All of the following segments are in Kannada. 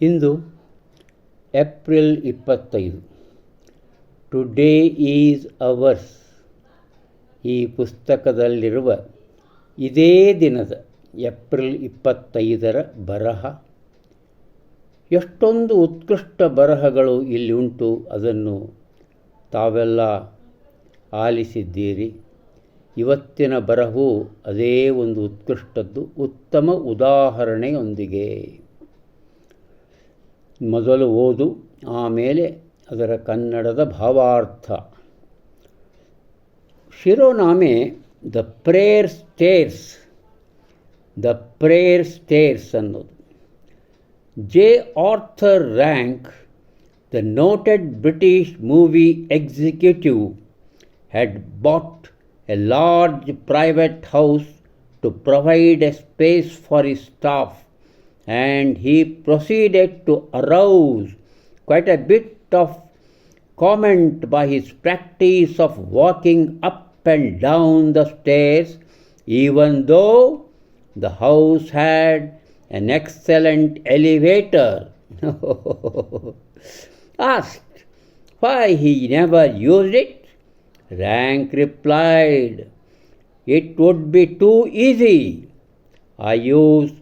ಇಂದು ಏಪ್ರಿಲ್ ಇಪ್ಪತ್ತೈದು. ಟುಡೇ ಈಸ್ ಅವರ್ಸ್ ಈ ಪುಸ್ತಕದಲ್ಲಿರುವ ಇದೇ ದಿನದ ಏಪ್ರಿಲ್ ಇಪ್ಪತ್ತೈದರ ಬರಹ. ಎಷ್ಟೊಂದು ಉತ್ಕೃಷ್ಟ ಬರಹಗಳು ಇಲ್ಲಿ ಉಂಟು, ಅದನ್ನು ತಾವೆಲ್ಲ ಆಲಿಸಿದ್ದೀರಿ. ಇವತ್ತಿನ ಬರಹವು ಅದೇ ಒಂದು ಉತ್ಕೃಷ್ಟದ್ದು, ಉತ್ತಮ ಉದಾಹರಣೆಯೊಂದಿಗೆ. ಮೊದಲು ಓದು ಆಮೇಲೆ ಅದರ ಕನ್ನಡದ ಭಾವಾರ್ಥ ಶಿರೋನಾಮೆ the prayer stairs the prayer stairs ಅನ್ನೋದು J Arthur Rank the noted British movie executive had bought a large private house to provide a space for his staff, and he proceeded to arouse quite a bit of comment by his practice of walking up and down the stairs, even though the house had an excellent elevator. Asked why he never used it, Rank replied, It would be too easy. I use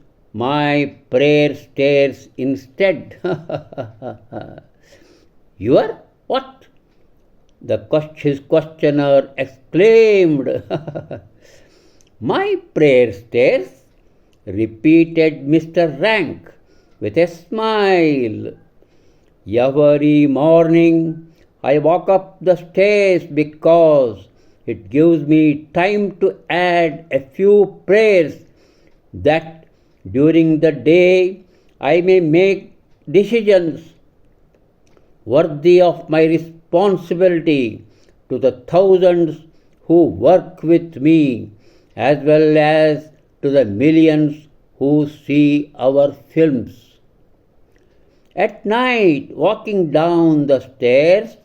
my prayer stairs instead. Your what? The his questioner exclaimed. my prayer stairs, repeated Mr. Rank with a smile. Every morning I walk up the stairs because it gives me time to add a few prayers that during the day I may make decisions worthy of my responsibility to the thousands who work with me as well as to the millions who see our films. At night, walking down the stairs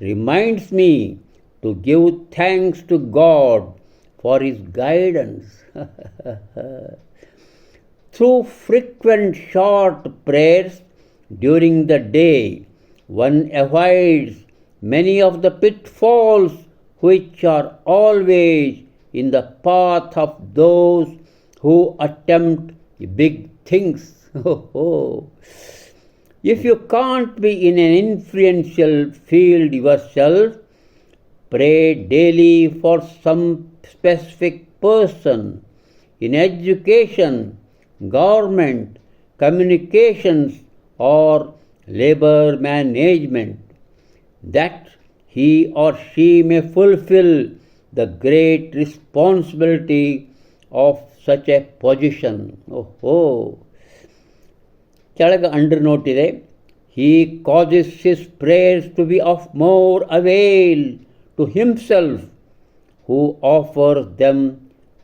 reminds me to give thanks to God for His guidance. Through frequent short prayers during the day, one avoids many of the pitfalls which are always in the path of those who attempt big things. If you can't be in an influential field yourself, pray daily for some specific person in education, government, communications, or labor management that he or she may fulfill the great responsibility of such a position. ಓಹೋ ಕೆಳಗೆ ಅಂಡರ್ ನೋಟ್ ಇದೆ he causes his prayers to be of more avail to himself who offers them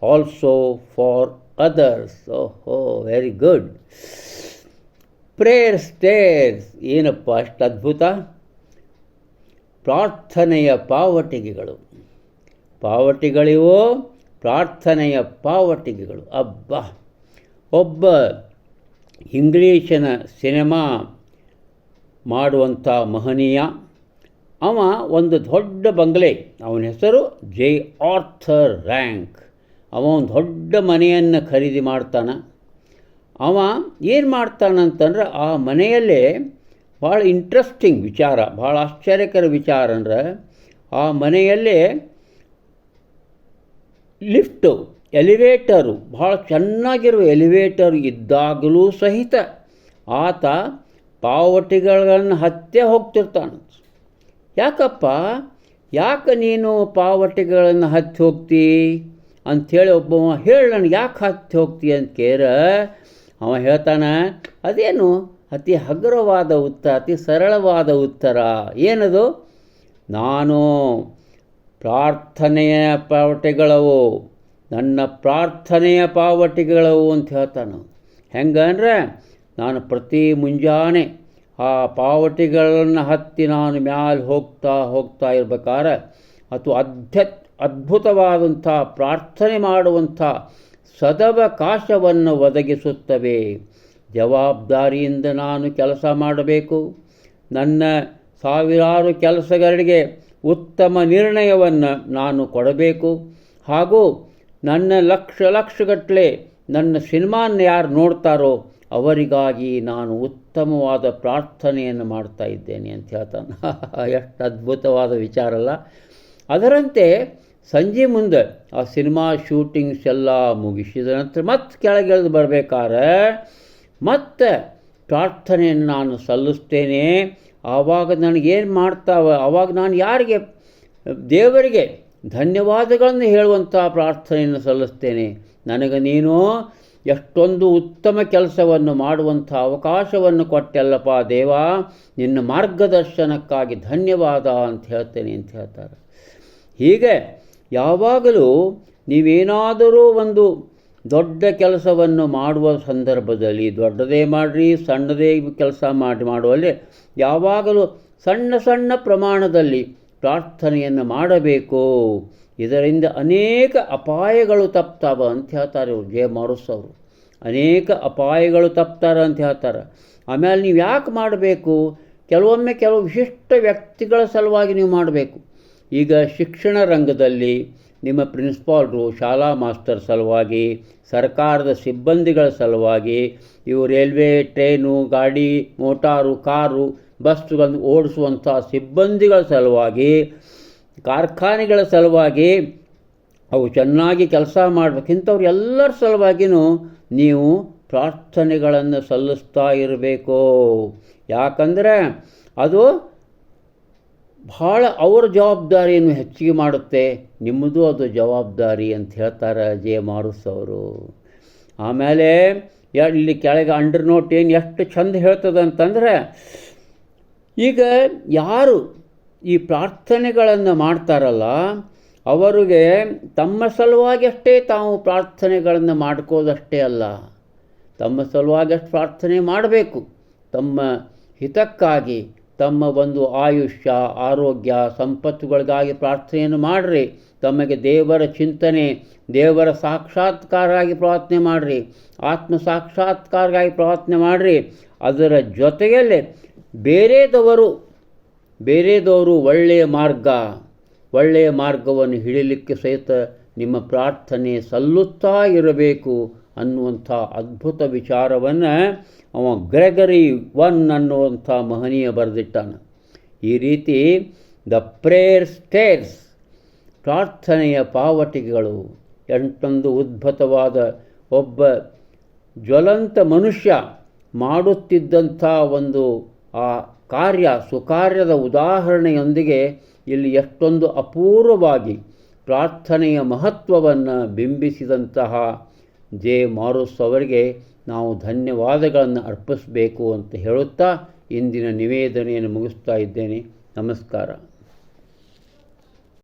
also for others ಓಹೋ ವೆರಿ ಗುಡ್ ಪ್ರೇಯರ್ ಸ್ಟೇರ್ಸ್ ಏನಪ್ಪ, ಅಷ್ಟು ಅದ್ಭುತ. ಪ್ರಾರ್ಥನೆಯ ಪಾವಟಿಗೆಗಳು ಪಾವಟಿಗಳಿವೋ, ಪ್ರಾರ್ಥನೆಯ ಪಾವಟಿಗೆಗಳು ಅಬ್ಬ. ಒಬ್ಬ ಇಂಗ್ಲೀಷಿನ ಸಿನಿಮಾ ಮಾಡುವಂಥ ಮಹನೀಯ, ಅವ ಒಂದು ದೊಡ್ಡ ಬಂಗಲೆ. ಅವನ ಹೆಸರು ಜೆ ಆರ್ಥರ್ ರ್ಯಾಂಕ್. ಅವ ಒಂದು ದೊಡ್ಡ ಮನೆಯನ್ನು ಖರೀದಿ ಮಾಡ್ತಾನೆ. ಅವ ಏನು ಮಾಡ್ತಾನಂತಂದ್ರೆ ಆ ಮನೆಯಲ್ಲೇ ಭಾಳ ಇಂಟ್ರೆಸ್ಟಿಂಗ್ ವಿಚಾರ, ಭಾಳ ಆಶ್ಚರ್ಯಕರ ವಿಚಾರ ಅಂದ್ರೆ ಆ ಮನೆಯಲ್ಲೇ ಲಿಫ್ಟು, ಎಲಿವೇಟರು, ಭಾಳ ಚೆನ್ನಾಗಿರುವ ಎಲಿವೇಟರ್ ಇದ್ದಾಗಲೂ ಸಹಿತ ಆತ ಪಾವಟಿಗಳನ್ನು ಹತ್ತೇ ಹೋಗ್ತಿರ್ತಾನೆ. ಯಾಕಪ್ಪ? ಯಾಕೆ ನೀನು ಪಾವಟಿಗಳನ್ನು ಹತ್ತಿ ಹೋಗ್ತಿ? ಅಂಥೇಳಿ ಒಬ್ಬವ ಹೇಳಿ, ನನಗೆ ಯಾಕೆ ಹತ್ತಿ ಹೋಗ್ತಿ ಅಂತ ಕೇರ? ಅವ ಹೇಳ್ತಾನೆ, ಅದೇನು ಅತಿ ಹಗುರವಾದ ಉತ್ತರ, ಅತಿ ಸರಳವಾದ ಉತ್ತರ, ಏನದು? ನಾನು ಪ್ರಾರ್ಥನೆಯ ಪಾವಟಿಗಳವು, ನನ್ನ ಪ್ರಾರ್ಥನೆಯ ಪಾವಟಿಗಳವು ಅಂತ ಹೇಳ್ತಾನೆ. ಹೆಂಗಂದ್ರೆ ನಾನು ಪ್ರತಿ ಮುಂಜಾನೆ ಆ ಪಾವಟಿಗಳನ್ನು ಹತ್ತಿ ನಾನು ಮ್ಯಾಲೆ ಹೋಗ್ತಾ ಹೋಗ್ತಾ ಇರ್ಬೇಕಾದ್ರೆ ಅಥವಾ ಅಧ್ಯ ಅದ್ಭುತವಾದಂಥ ಪ್ರಾರ್ಥನೆ ಮಾಡುವಂಥ ಸದವಕಾಶವನ್ನು ಒದಗಿಸುತ್ತವೆ. ಜವಾಬ್ದಾರಿಯಿಂದ ನಾನು ಕೆಲಸ ಮಾಡಬೇಕು. ನನ್ನ ಸಾವಿರಾರು ಕೆಲಸಗಳಿಗೆ ಉತ್ತಮ ನಿರ್ಣಯವನ್ನು ನಾನು ಕೊಡಬೇಕು. ಹಾಗೂ ನನ್ನ ಲಕ್ಷ ಲಕ್ಷಗಟ್ಟಲೆ ನನ್ನ ಸಿನಿಮಾನ ಯಾರು ನೋಡ್ತಾರೋ ಅವರಿಗಾಗಿ ನಾನು ಉತ್ತಮವಾದ ಪ್ರಾರ್ಥನೆಯನ್ನು ಮಾಡ್ತಾ ಇದ್ದೇನೆ ಅಂತ ಹೇಳ್ತಾನೆ. ಎಷ್ಟು ಅದ್ಭುತವಾದ ವಿಚಾರ ಅಲ್ಲ. ಅದರಂತೆ ಸಂಜೆ ಮುಂದೆ ಆ ಸಿನಿಮಾ ಶೂಟಿಂಗ್ಸ್ ಎಲ್ಲ ಮುಗಿಸಿದ ನಂತರ ಮತ್ತೆ ಕೆಳಗೆಳೆದು ಬರಬೇಕಾದ್ರೆ ಮತ್ತೆ ಪ್ರಾರ್ಥನೆಯನ್ನು ನಾನು ಸಲ್ಲಿಸ್ತೇನೆ. ಆವಾಗ ನನಗೇನು ಮಾಡ್ತಾವ ಆವಾಗ ನಾನು ಯಾರಿಗೆ, ದೇವರಿಗೆ ಧನ್ಯವಾದಗಳನ್ನು ಹೇಳುವಂಥ ಪ್ರಾರ್ಥನೆಯನ್ನು ಸಲ್ಲಿಸ್ತೇನೆ. ನನಗೆ ನೀನು ಎಷ್ಟೊಂದು ಉತ್ತಮ ಕೆಲಸವನ್ನು ಮಾಡುವಂಥ ಅವಕಾಶವನ್ನು ಕೊಟ್ಟೆಲ್ಲಪ್ಪ ದೇವ. ನಿನ್ನ ಮಾರ್ಗದರ್ಶನಕ್ಕಾಗಿ ಧನ್ಯವಾದ ಅಂತ ಹೇಳ್ತೇನೆ ಅಂತ ಹೇಳ್ತಾರೆ. ಹೀಗೆ ಯಾವಾಗಲೂ ನೀವೇನಾದರೂ ಒಂದು ದೊಡ್ಡ ಕೆಲಸವನ್ನು ಮಾಡುವ ಸಂದರ್ಭದಲ್ಲಿ, ದೊಡ್ಡದೇ ಮಾಡಿರಿ, ಸಣ್ಣದೇ ಕೆಲಸ ಮಾಡಿ ಮಾಡುವಲ್ಲಿ ಯಾವಾಗಲೂ ಸಣ್ಣ ಸಣ್ಣ ಪ್ರಮಾಣದಲ್ಲಿ ಪ್ರಾರ್ಥನೆಯನ್ನು ಮಾಡಬೇಕು. ಇದರಿಂದ ಅನೇಕ ಅಪಾಯಗಳು ತಪ್ತಾವ ಅಂತ ಹೇಳ್ತಾರೆ ಇವರು ಜಯ ಮಾರುಸ್ ಅವರು. ಅನೇಕ ಅಪಾಯಗಳು ತಪ್ತಾರೆ ಅಂತ ಹೇಳ್ತಾರೆ. ಆಮೇಲೆ ನೀವು ಯಾಕೆ ಮಾಡಬೇಕು? ಕೆಲವೊಮ್ಮೆ ಕೆಲವು ವಿಶಿಷ್ಟ ವ್ಯಕ್ತಿಗಳ ಸಲುವಾಗಿ ನೀವು ಮಾಡಬೇಕು. ಈಗ ಶಿಕ್ಷಣ ರಂಗದಲ್ಲಿ ನಿಮ್ಮ ಪ್ರಿನ್ಸಿಪಾಲ್ರು ಶಾಲಾ ಮಾಸ್ಟರ್ ಸಲುವಾಗಿ, ಸರ್ಕಾರದ ಸಿಬ್ಬಂದಿಗಳ ಸಲುವಾಗಿ, ಇವು ರೈಲ್ವೆ, ಟ್ರೈನು, ಗಾಡಿ, ಮೋಟಾರು, ಕಾರು ಬಸ್ಗಳನ್ನು ಓಡಿಸುವಂಥ ಸಿಬ್ಬಂದಿಗಳ ಸಲುವಾಗಿ, ಕಾರ್ಖಾನೆಗಳ ಸಲುವಾಗಿ, ಅವು ಚೆನ್ನಾಗಿ ಕೆಲಸ ಮಾಡಬೇಕು ಇಂಥವ್ರು ಎಲ್ಲರ ಸಲುವಾಗಿಯೂ ನೀವು ಪ್ರಾರ್ಥನೆಗಳನ್ನು ಸಲ್ಲಿಸ್ತಾ ಇರಬೇಕು. ಯಾಕಂದರೆ ಅದು ಭಾಳ ಅವರ ಜವಾಬ್ದಾರಿಯನ್ನು ಹೆಚ್ಚಿಗೆ ಮಾಡುತ್ತೆ. ನಿಮ್ಮದು ಅದು ಜವಾಬ್ದಾರಿ ಅಂತ ಹೇಳ್ತಾರೆ ಜೆ ಮಾರುಸ್ ಅವರು. ಆಮೇಲೆ ಇಲ್ಲಿ ಕೆಳಗೆ ಅಂಡರ್ ನೋಟ್ ಏನು ಎಷ್ಟು ಚಂದ ಹೇಳ್ತದೆ ಅಂತಂದರೆ, ಈಗ ಯಾರು ಈ ಪ್ರಾರ್ಥನೆಗಳನ್ನು ಮಾಡ್ತಾರಲ್ಲ, ಅವರಿಗೆ ತಮ್ಮ ಸಲುವಾಗಿ ಅಷ್ಟೇ ತಾವು ಪ್ರಾರ್ಥನೆಗಳನ್ನು ಮಾಡ್ಕೋದಷ್ಟೇ ಅಲ್ಲ. ತಮ್ಮ ಸಲುವಾಗಿ ಅಷ್ಟು ಪ್ರಾರ್ಥನೆ ಮಾಡಬೇಕು. ತಮ್ಮ ಹಿತಕ್ಕಾಗಿ ತಮ್ಮ ಒಂದು ಆಯುಷ್ಯ, ಆರೋಗ್ಯ, ಸಂಪತ್ತುಗಳಿಗಾಗಿ ಪ್ರಾರ್ಥನೆಯನ್ನು ಮಾಡಿರಿ. ತಮಗೆ ದೇವರ ಚಿಂತನೆ, ದೇವರ ಸಾಕ್ಷಾತ್ಕಾರಾಗಿ ಪ್ರಾರ್ಥನೆ ಮಾಡಿರಿ. ಆತ್ಮ ಸಾಕ್ಷಾತ್ಕಾರಗಾಗಿ ಪ್ರಾರ್ಥನೆ ಮಾಡಿರಿ. ಅದರ ಜೊತೆಯಲ್ಲೇ ಬೇರೆದವರು ಬೇರೆದವರು ಒಳ್ಳೆಯ ಮಾರ್ಗ, ಒಳ್ಳೆಯ ಮಾರ್ಗವನ್ನು ಹಿಡಿಲಿಕ್ಕೆ ಸಹಿತ ನಿಮ್ಮ ಪ್ರಾರ್ಥನೆ ಸಲ್ಲುತ್ತಾ ಇರಬೇಕು. ಅನ್ನುವಂಥ ಅದ್ಭುತ ವಿಚಾರವನ್ನು ಅವ ಗ್ರೆಗರಿ ಒನ್ ಅನ್ನುವಂಥ ಮಹನೀಯ ಬರೆದಿಟ್ಟಾನ. ಈ ರೀತಿ ದ ಪ್ರೇಯರ್ ಸ್ಟೇರ್ಸ್, ಪ್ರಾರ್ಥನೆಯ ಪಾವಟಿಗಳು ಎಂಟೊಂದು ಉದ್ಭುತವಾದ ಒಬ್ಬ ಜ್ವಲಂತ ಮನುಷ್ಯ ಮಾಡುತ್ತಿದ್ದಂಥ ಒಂದು ಆ ಕಾರ್ಯ, ಸುಕಾರ್ಯದ ಉದಾಹರಣೆಯೊಂದಿಗೆ ಇಲ್ಲಿ ಎಷ್ಟೊಂದು ಅಪೂರ್ವವಾಗಿ ಪ್ರಾರ್ಥನೆಯ ಮಹತ್ವವನ್ನು ಬಿಂಬಿಸಿದಂತಹ ಜೆ ಮಾರುಸ್ ಅವರಿಗೆ ನಾವು ಧನ್ಯವಾದಗಳನ್ನು ಅರ್ಪಿಸಬೇಕು ಅಂತ ಹೇಳುತ್ತಾ ಇಂದಿನ ನಿವೇದನೆಯನ್ನು ಮುಗಿಸ್ತಾ ಇದ್ದೇನೆ. ನಮಸ್ಕಾರ.